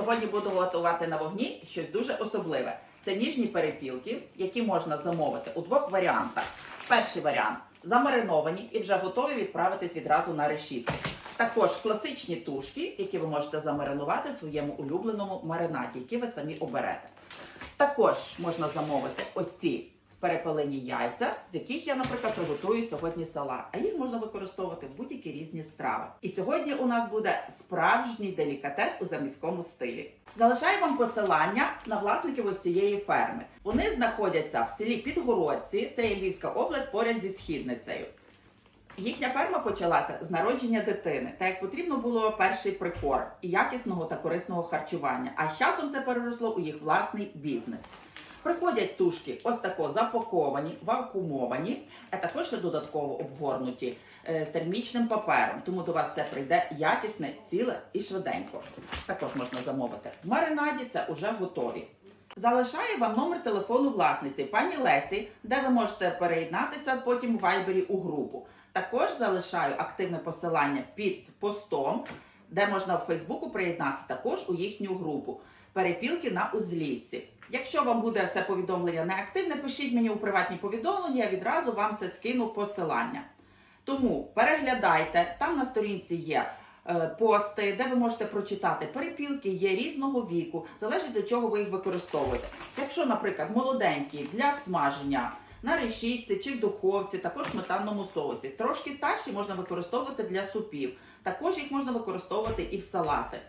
Сьогодні буду готувати на вогні щось дуже особливе. Це ніжні перепілки, які можна замовити у двох варіантах. Перший варіант замариновані і вже готові відправитись відразу на решітку. Також класичні тушки, які ви можете замаринувати в своєму улюбленому маринаді, які ви самі оберете. Також можна замовити ось ці перепелені яйця, з яких я, наприклад, приготую сьогодні салат. А їх можна використовувати в будь-які різні страви. І сьогодні у нас буде справжній делікатес у заміському стилі. Залишаю вам посилання на власників ось цієї ферми. Вони знаходяться в селі Підгородці, це є Львівська область, поряд зі східницею. Їхня ферма почалася з народження дитини, та як потрібно було перший прикорм і якісного та корисного харчування. А з часом це переросло у їх власний бізнес. Приходять тушки ось тако запаковані, вакуумовані, а також додатково обгорнуті е, термічним папером. Тому до вас все прийде якісне, ціле і швиденько. Також можна замовити в маринаді, це вже готові. Залишаю вам номер телефону власниці пані Лесі, де ви можете переєднатися потім в вайбері у групу. Також залишаю активне посилання під постом, де можна в Фейсбуку приєднатися також у їхню групу. Перепілки на узліссі. Якщо вам буде це повідомлення неактивне, пишіть мені у приватні повідомлення, я відразу вам це скину посилання. Тому переглядайте, там на сторінці є е, пости, де ви можете прочитати перепілки, є різного віку, залежить до чого ви їх використовуєте. Якщо, наприклад, молоденькі для смаження на решітці чи в духовці, також в сметанному соусі. Трошки старші можна використовувати для супів. Також їх можна використовувати і в салати.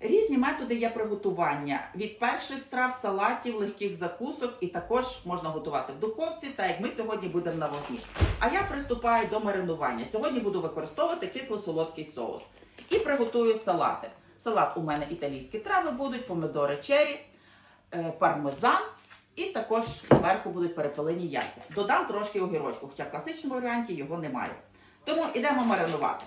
Різні методи є приготування від перших страв, салатів, легких закусок, і також можна готувати в духовці, так як ми сьогодні будемо на вогні. А я приступаю до маринування. Сьогодні буду використовувати кисло-солодкий соус. І приготую салати. Салат у мене італійські трави будуть, помидори чері, е, пармезан. І також зверху будуть перепелені яйця. Додам трошки огірочку, хоча в класичному варіанті його немає. Тому йдемо маринувати.